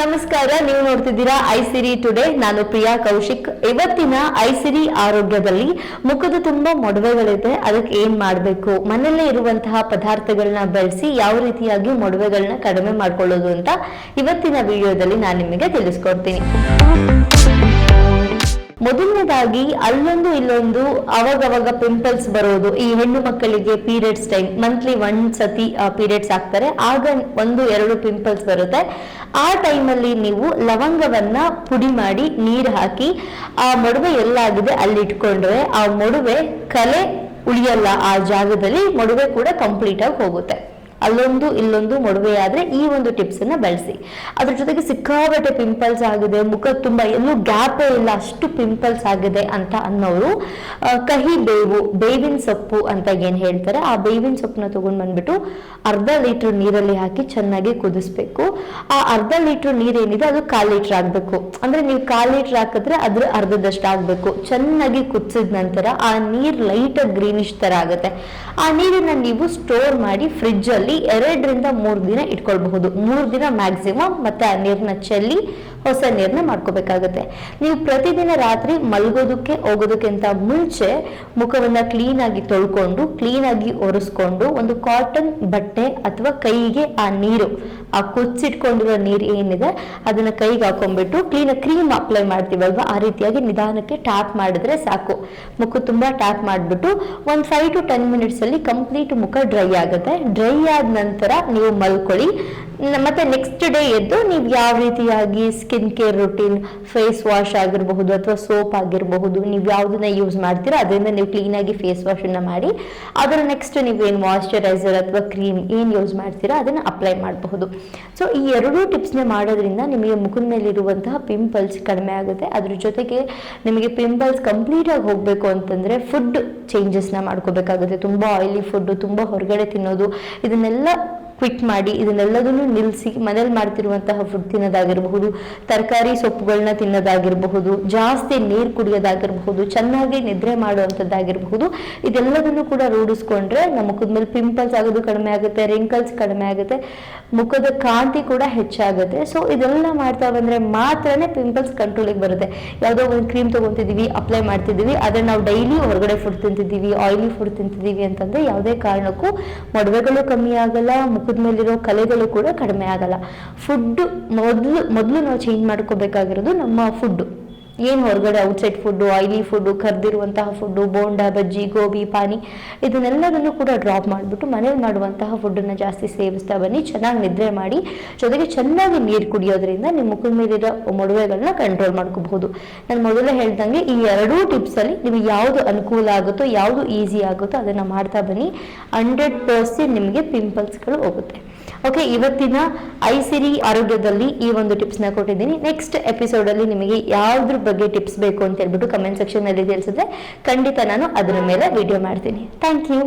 ನಮಸ್ಕಾರ. ನೀವು ನೋಡ್ತಿದ್ದೀರಾ ಐಸಿರಿ ಟುಡೇ ನಾನು ಪ್ರಿಯಾ ಕೌಶಿಕ್. ಇವತ್ತಿನ ಐಸಿರಿ ಆರೋಗ್ಯದಲ್ಲಿ ಮುಖದ ತುಂಬಾ ಮೊಡವೆಗಳಿದೆ. ಅದಕ್ಕೆ ಏನ್ ಮಾಡಬೇಕು? ಮನೆಯಲ್ಲೇ ಇರುವಂತಹ ಪದಾರ್ಥಗಳನ್ನ ಬಳಸಿ ಯಾವ ರೀತಿಯಾಗಿ ಮೊಡವೆಗಳನ್ನ ಕಡಿಮೆ ಮಾಡ್ಕೊಳ್ಳೋದು ಅಂತ ಇವತ್ತಿನ ವಿಡಿಯೋದಲ್ಲಿ ನಾನು ನಿಮಗೆ ತಿಳಿಸ್ಕೊಡ್ತೀನಿ. ಮೊದಲನೇದಾಗಿ ಅಲ್ಲೊಂದು ಇಲ್ಲೊಂದು ಅವಾಗವಾಗ ಪಿಂಪಲ್ಸ್ ಬರೋದು. ಈ ಹೆಣ್ಣು ಮಕ್ಕಳಿಗೆ ಪೀರಿಯಡ್ಸ್ ಟೈಮ್ ಮಂತ್ಲಿ ಒನ್ ಸತಿ ಪೀರಿಯಡ್ಸ್ ಆಗ್ತಾರೆ ಆಗ ಒಂದು, ಎರಡು ಪಿಂಪಲ್ಸ್ ಬರುತ್ತೆ. ಆ ಟೈಮಲ್ಲಿ ನೀವು ಲವಂಗವನ್ನ ಪುಡಿ ಮಾಡಿ ನೀರು ಹಾಕಿ, ಆ ಮೊಡವೆ ಎಲ್ಲಾಗಿದೆ ಅಲ್ಲಿ ಇಟ್ಕೊಂಡ್ರೆ, ಆ ಮೊಡವೆ ಕಲೆ ಉಳಿಯಲ್ಲ. ಆ ಜಾಗದಲ್ಲಿ ಮೊಡವೆ ಕೂಡ ಕಂಪ್ಲೀಟ್ ಆಗಿ ಹೋಗುತ್ತೆ. ಅಲ್ಲೊಂದು, ಇಲ್ಲೊಂದು ಮೊಡವೆ ಆದ್ರೆ ಈ ಒಂದು ಟಿಪ್ಸ್ ಅನ್ನ ಬಳಸಿ. ಅದ್ರ ಜೊತೆಗೆ ಸಿಕ್ಕಾಬಟ್ಟೆ ಪಿಂಪಲ್ಸ್ ಆಗಿದೆ, ಮುಖ ತುಂಬಾ, ಎಲ್ಲೂ ಗ್ಯಾಪೇ ಇಲ್ಲ, ಅಷ್ಟು ಪಿಂಪಲ್ಸ್ ಆಗಿದೆ ಅಂತ ಅನ್ನೋರು ಕಹಿ ಬೇವು, ಬೇವಿನ ಸೊಪ್ಪು ಅಂತ ಏನ್ ಹೇಳ್ತಾರೆ, ಆ ಬೇವಿನ ಸೊಪ್ಪನ್ನ ತಗೊಂಡ್ ಬಂದ್ಬಿಟ್ಟು ಅರ್ಧ ಲೀಟರ್ ನೀರಲ್ಲಿ ಹಾಕಿ ಚೆನ್ನಾಗಿ ಕುದಿಸ್ಬೇಕು. ಆ ಅರ್ಧ ಲೀಟರ್ ನೀರೇನಿದೆ, ಅದು ಕಾಲ್ ಲೀಟರ್ ಆಗ್ಬೇಕು. ಅಂದ್ರೆ ನೀವು ಕಾಲ್ ಲೀಟರ್ ಹಾಕಿದ್ರೆ ಅದ್ರ ಅರ್ಧದಷ್ಟು ಆಗ್ಬೇಕು. ಚೆನ್ನಾಗಿ ಕುದಿಸಿದ ನಂತರ ಆ ನೀರ್ ಲೈಟ್ ಗ್ರೀನಿಶ್ ತರ ಆಗುತ್ತೆ. ಆ ನೀರನ್ನ ನೀವು ಸ್ಟೋರ್ ಮಾಡಿ ಫ್ರಿಡ್ಜ್ ಎರಡರಿಂದ ಮೂರು ದಿನ ಇಟ್ಕೊಳ್ಬಹುದು. ಮೂರು ದಿನ ಮ್ಯಾಕ್ಸಿಮಮ್ ಮತ್ತೆ ಆ ನೀರನ್ನ ಚೆಲ್ಲಿ ಹೊಸ ನೀರನ್ನ ಮಾಡ್ಕೋಬೇಕಾಗುತ್ತೆ. ನೀವು ಪ್ರತಿದಿನ ರಾತ್ರಿ ಮಲ್ಗೋದಕ್ಕೆ, ಹೋಗೋದಕ್ಕಿಂತ ಮುಂಚೆ ಮುಖವನ್ನ ಕ್ಲೀನ್ ಆಗಿ ತೊಳ್ಕೊಂಡು ಕ್ಲೀನ್ ಆಗಿ ಒರೆಸ್ಕೊಂಡು ಒಂದು ಕಾಟನ್ ಬಟ್ಟೆ ಅಥವಾ ಕೈಗೆ ಆ ನೀರು, ಆ ಕೊಚ್ಚಿಟ್ಕೊಂಡಿರೋ ನೀರು ಏನಿದೆ ಅದನ್ನ ಕೈಗೆ ಹಾಕೊಂಡ್ಬಿಟ್ಟು ಕ್ಲೀನ್ ಕ್ರೀಮ್ ಅಪ್ಲೈ ಮಾಡ್ತೀವಲ್ವಾ ಆ ರೀತಿಯಾಗಿ ನಿಧಾನಕ್ಕೆ ಟ್ಯಾಪ್ ಮಾಡಿದ್ರೆ ಸಾಕು. ಮುಖ ತುಂಬಾ ಟ್ಯಾಪ್ ಮಾಡಿಬಿಟ್ಟು ಒಂದು ಫೈವ್ ಟು ಟೆನ್ ಮಿನಿಟ್ಸ್ ಅಲ್ಲಿ ಕಂಪ್ಲೀಟ್ ಮುಖ ಡ್ರೈ ಆಗುತ್ತೆ. ಡ್ರೈ ಆದ ನಂತರ ನೀವು ಮಲ್ಕೊಳ್ಳಿ. ಮತ್ತೆ ನೆಕ್ಸ್ಟ್ ಡೇ ಎದ್ದು ನೀವು ಯಾವ ರೀತಿಯಾಗಿ skin care routine face wash ಆಗಿರಬಹುದು ಅಥವಾ ಸೋಪ್ ಆಗಿರಬಹುದು, ನೀವು ಯಾವುದನ್ನ ಯೂಸ್ ಮಾಡ್ತೀರಾ, ಅದರಿಂದ ನೀವು ಕ್ಲೀನಾಗಿ ಫೇಸ್ ವಾಶನ್ನ ಮಾಡಿ, ಅದರ ನೆಕ್ಸ್ಟ್ ನೀವೇನು ಮಾಯಶ್ಚರೈಸರ್ ಅಥವಾ ಕ್ರೀಮ್ ಏನು ಯೂಸ್ ಮಾಡ್ತೀರಾ, ಅದನ್ನು ಅಪ್ಲೈ ಮಾಡಬಹುದು. ಸೊ ಈ ಎರಡೂ ಟಿಪ್ಸ್ನ ಮಾಡೋದ್ರಿಂದ ನಿಮಗೆ ಮುಖದ ಮೇಲಿರುವಂತಹ ಪಿಂಪಲ್ಸ್ ಕಡಿಮೆ ಆಗುತ್ತೆ. ಅದ್ರ ಜೊತೆಗೆ ನಿಮಗೆ ಪಿಂಪಲ್ಸ್ ಕಂಪ್ಲೀಟಾಗಿ ಹೋಗಬೇಕು ಅಂತಂದರೆ ಫುಡ್ ಚೇಂಜಸ್ನ ಮಾಡ್ಕೋಬೇಕಾಗುತ್ತೆ. ತುಂಬ ಆಯಿಲಿ ಫುಡ್ಡು ತುಂಬ ಹೊರಗಡೆ ತಿನ್ನೋದು, ಇದನ್ನೆಲ್ಲ ಕ್ವಿಟ್ ಮಾಡಿ ಇದನ್ನೆಲ್ಲದನ್ನು ನಿಲ್ಲಿಸಿ ಮನೇಲಿ ಮಾಡ್ತಿರುವಂತಹ ಫುಡ್ ತಿನ್ನೋದಾಗಿರಬಹುದು, ತರಕಾರಿ ಸೊಪ್ಪುಗಳನ್ನ ತಿನ್ನೋದಾಗಿರಬಹುದು, ಜಾಸ್ತಿ ನೀರು ಕುಡಿಯೋದಾಗಿರಬಹುದು, ಚೆನ್ನಾಗಿ ನಿದ್ರೆ ಮಾಡುವಂಥದ್ದಾಗಿರಬಹುದು, ಇದೆಲ್ಲದನ್ನು ಕೂಡ ರೂಢಿಸ್ಕೊಂಡ್ರೆ ನಮ್ಮ ಮುಖದ ಮೇಲೆ ಪಿಂಪಲ್ಸ್ ಆಗೋದು ಕಡಿಮೆ ಆಗುತ್ತೆ ರಿಂಕಲ್ಸ್ ಕಡಿಮೆ ಆಗುತ್ತೆ, ಮುಖದ ಕಾಂತಿ ಕೂಡ ಹೆಚ್ಚಾಗುತ್ತೆ. ಸೊ ಇದೆಲ್ಲ ಮಾಡ್ತಾ ಬಂದರೆ ಮಾತ್ರನೇ ಪಿಂಪಲ್ಸ್ ಕಂಟ್ರೋಲಿಗೆ ಬರುತ್ತೆ. ಯಾವುದೋ ಒಂದು ಕ್ರೀಮ್ ತೊಗೊತಿದ್ದೀವಿ ಅಪ್ಲೈ ಮಾಡ್ತಿದ್ದೀವಿ ಆದರೆ ನಾವು ಡೈಲಿ ಹೊರಗಡೆ ಫುಡ್ ತಿಂತಿದ್ದೀವಿ ಆಯಿಲಿ ಫುಡ್ ತಿಂತಿದ್ದೀವಿ ಅಂತಂದರೆ ಯಾವುದೇ ಕಾರಣಕ್ಕೂ ಮೊಡವೆಗಳು ಕಮ್ಮಿ ಆಗಲ್ಲ ಮುಖದ ಮೇಲಿರೋ ಕಲೆಗಳು ಕೂಡ ಕಡಿಮೆ ಆಗಲ್ಲ. ಫುಡ್ ಮೊದಲು ಮೊದಲು ನಾವು ಚೇಂಜ್ ಮಾಡ್ಕೋಬೇಕಾಗಿರೋದು ನಮ್ಮ ಫುಡ್ ಏನು ಹೊರಗಡೆ ಔಟ್ಸೈಡ್ ಫುಡ್ಡು ಆಯಿಲಿ ಫುಡ್ಡು ಕರೆದಿರುವಂತಹ ಫುಡ್ಡು ಬೋಂಡ, ಬಜ್ಜಿ, ಗೋಬಿ, ಪಾನಿ, ಇದನ್ನೆಲ್ಲದನ್ನು ಕೂಡ ಡ್ರಾಪ್ ಮಾಡಿಬಿಟ್ಟು ಮನೇಲಿ ಮಾಡುವಂತಹ ಫುಡ್ಡನ್ನು ಜಾಸ್ತಿ ಸೇವಿಸ್ತಾ ಬನ್ನಿ. ಚೆನ್ನಾಗಿ ನಿದ್ರೆ ಮಾಡಿ, ಜೊತೆಗೆ ಚೆನ್ನಾಗಿ ನೀರು ಕುಡಿಯೋದ್ರಿಂದ ನಿಮ್ಮ ಮುಖದ ಮೇಲಿರೋ ಮೊಡವೆಗಳನ್ನ ಕಂಟ್ರೋಲ್ ಮಾಡ್ಕೋಬಹುದು. ನಾನು ಮೊದಲೇ ಹೇಳ್ದಂಗೆ ಈ ಎರಡೂ ಟಿಪ್ಸಲ್ಲಿ ನಿಮಗೆ ಯಾವುದು ಅನುಕೂಲ ಆಗುತ್ತೋ, ಯಾವುದು ಈಸಿ ಆಗುತ್ತೋ ಅದನ್ನು ಮಾಡ್ತಾ ಬನ್ನಿ. ಹಂಡ್ರೆಡ್ ಪರ್ಸೆಂಟ್ ನಿಮಗೆ ಪಿಂಪಲ್ಸ್ಗಳು ಹೋಗುತ್ತೆ. ಓಕೆ ಇವತ್ತಿನ ಐಸಿರಿ ಆರೋಗ್ಯದಲ್ಲಿ ಈ ಒಂದು ಟಿಪ್ಸ್ನ ಕೊಟ್ಟಿದ್ದೀನಿ. ನೆಕ್ಸ್ಟ್ ಎಪಿಸೋಡಲ್ಲಿ ನಿಮಗೆ ಯಾವ್ದ್ರ ಬಗ್ಗೆ ಟಿಪ್ಸ್ ಬೇಕು ಅಂತ ಹೇಳ್ಬಿಟ್ಟು ಕಮೆಂಟ್ ಸೆಕ್ಷನಲ್ಲಿ ತಿಳಿಸಿದ್ರೆ ಖಂಡಿತ ನಾನು ಅದರ ಮೇಲೆ ವಿಡಿಯೋ ಮಾಡ್ತೀನಿ. Thank you